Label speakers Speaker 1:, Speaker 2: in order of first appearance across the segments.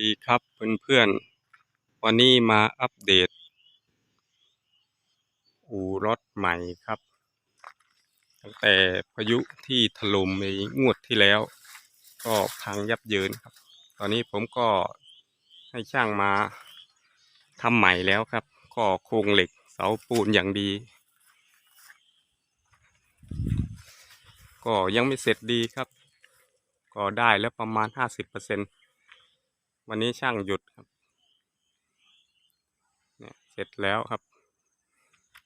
Speaker 1: ดีครับเพื่อนๆ วันนี้มาอัปเดต อู่รถใหม่ครับ ตั้งแต่พายุที่ถล่มในงวดที่แล้ว ก็พังยับเยินครับ ตอนนี้ผมก็ให้ช่างมาทำใหม่แล้วครับ ก็โครงเหล็กเสาปูนอย่างดี ก็ยังไม่เสร็จดีครับ ก็ได้แล้วประมาณห้าสิบเปอร์เซ็นต์ วันนี้ช่างหยุดครับเนี่ยเสร็จแล้วครับ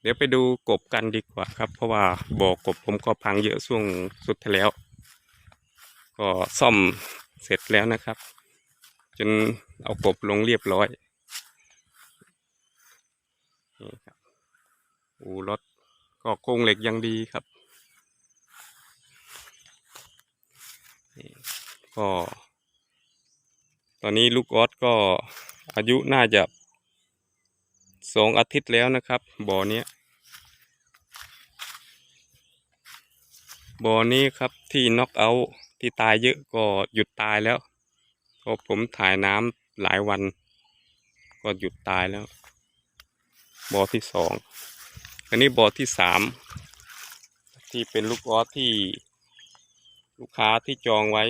Speaker 1: เดี๋ยวไปดูกบกันดีกว่าครับ เพราะว่าบ่อกบผมก็พังเยอะช่วงสุดที่แล้ว ก็ซ่อมเสร็จแล้วนะครับ จนเอากบลงเรียบร้อยนี่ครับอูรถก็โครงเหล็กยังดีครับนี่ก็ ตอนนี้ลูกออสก็อายุน่าจะสองอาทิตย์แล้วนะครับ บ่อเนี้ยบ่อนี้ครับที่น็อกเอาท์ที่ตายเยอะก็หยุดตายแล้วเพราะผมถ่ายน้ำหลายวัน ก็หยุดตายแล้ว บ่อที่สองอันนี้บ่อที่สามที่เป็นลูกออสที่ลูกค้าที่จองไว้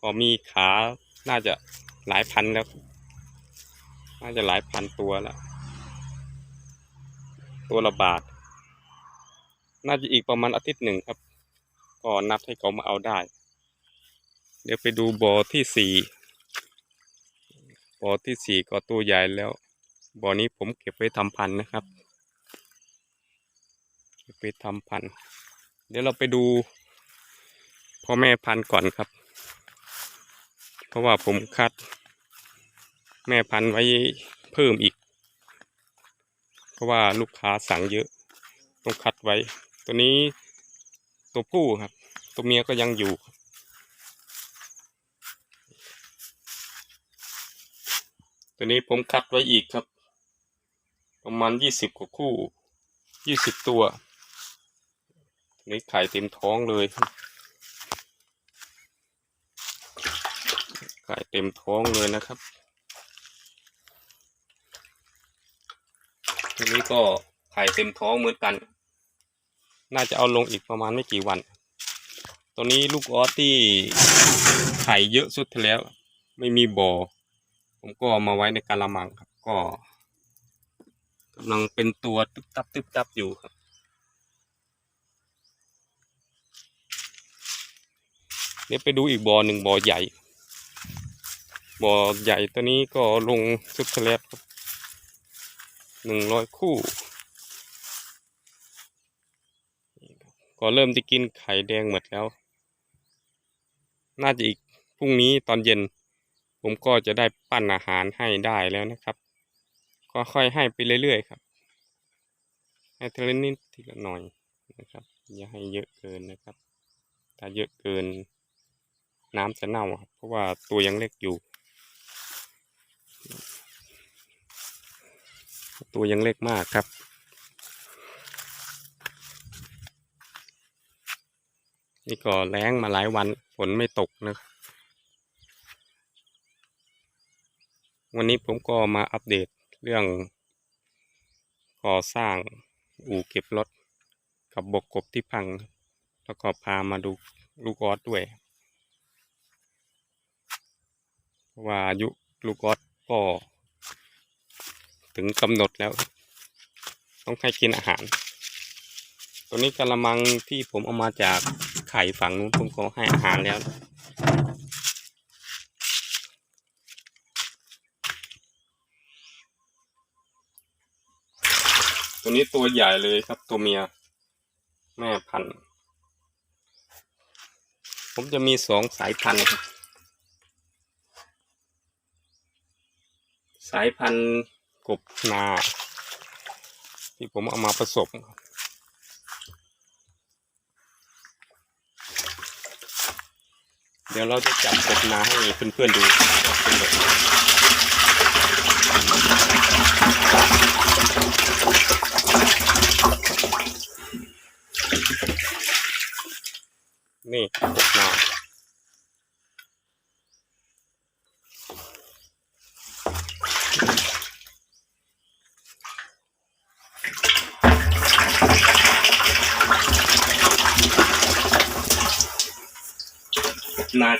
Speaker 1: ก็มีขาน่าจะ หลายพันแล้วน่าจะหลายพันตัวแล้ว ตัวละบาท น่าจะอีกประมาณอาทิตย์หนึ่งครับ ก็นัดให้เขามาเอาได้ เดี๋ยวไปดูบ่อที่สี่บ่อที่สี่ก็ตัวใหญ่แล้วบ่อนี้ผมเก็บไว้ทำพันนะครับเก็บไว้ทำพัน เดี๋ยวเราไปดูพ่อแม่พันก่อนครับ เพราะว่าผมคัด แม่พันธุ์ไว้เพิ่มอีก เพราะว่าลูกค้าสั่งเยอะ ต้องคัดไว้ ตัวนี้ตัวผู้ครับ ตัวเมียก็ยังอยู่ตัวนี้ผมคัดไว้อีกครับ ประมาณยี่สิบกว่าคู่ยี่สิบตัวตัวนี้ไข่เต็มท้องเลย ไข่เต็มท้องเลยนะครับทีนี้ก็ไข่เต็มท้องเหมือนกัน น่าจะเอาลงอีกประมาณไม่กี่วัน ตัวนี้ลูกออสที่ไข่เยอะสุดที่แล้ว ไม่มีบ่อ ผมก็เอามาไว้ในกาละมังครับ ก็กำลังเป็นตัวตึบตับตึบตับอยู่ครับเดี๋ยวไปดูอีกบ่อหนึ่งบ่อใหญ่ บ่อใหญ่ตัวนี้ก็ลงสุดทะเลครับหนึ่งร้อยคู่ก็เริ่มจะกินไข่แดงหมดแล้ว น่าจะอีกพรุ่งนี้ตอนเย็น ผมก็จะได้ปั้นอาหารให้ได้แล้วนะครับ ก็ค่อยให้ไปเรื่อยๆครับ ให้ทีละนิดทีละหน่อยนะครับ อย่าให้เยอะเกินนะครับ ถ้าเยอะเกินน้ำจะเน่าครับ เพราะว่าตัวยังเล็กอยู่ ตัวยังเล็กมากครับ นี่ก็แล้งมาหลายวันฝนไม่ตกนะวันนี้ผมก็มาอัปเดตเรื่องก่อสร้างอู่เก็บรถกับบกกบที่พัง แล้วก็พามาดูลูกออสด้วย เพราะว่าอายุลูกออสก็ ถึงกำหนดแล้ว ต้องให้กินอาหาร ตัวนี้กระมังที่ผมเอามาจากไข่ฝั่งนู้นผมก็ให้อาหารแล้ว ตัวนี้ตัวใหญ่เลยครับตัวเมีย แม่พันธุ์ ผมจะมีสองสายพันธุ์สายพันธุ์ กบนา ที่ผมเอามาผสมเดี๋ยวเราจะจับกบนาให้เพื่อนๆดูเป็นแบบนี่กบนา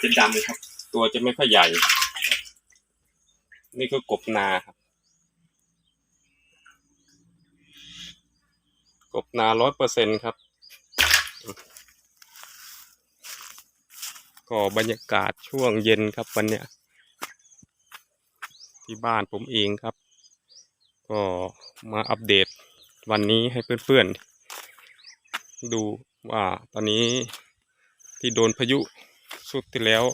Speaker 1: จะดำครับ ตัวจะไม่ค่อยใหญ่ นี่คือกบนาครับ กบนาร้อยเปอร์เซ็นครับ ก็บรรยากาศช่วงเย็นครับวันเนี้ยที่บ้านผมเองครับ ก็มาอัปเดตวันนี้ให้เพื่อนๆ ดูว่าตอนนี้ที่โดนพายุ สุดที่แล้ว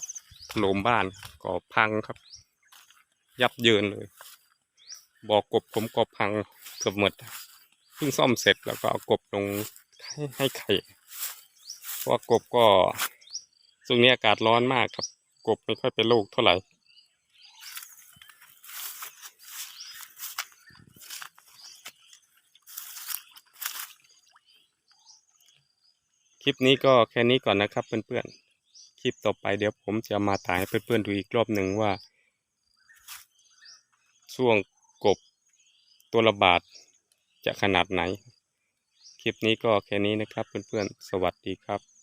Speaker 1: ถล่มบ้านก็พังครับ ยับเยินเลยบอกกบผมก็พังเกือบหมดเพิ่งซ่อมเสร็จแล้วก็เอากบลงให้ให้ไข่เพราะกบก็ช่วงนี้อากาศร้อนมากครับ กบไม่ค่อยเป็นโรคเท่าไหร่คลิปนี้ก็แค่นี้ก่อนนะครับเพื่อนๆ คลิปต่อไปเดี๋ยวผมจะมาถ่ายให้เพื่อนๆดูอีกรอบหนึ่งว่าช่วงกบตัวระบาดจะขนาดไหน คลิปนี้ก็แค่นี้นะครับเพื่อนๆ สวัสดีครับ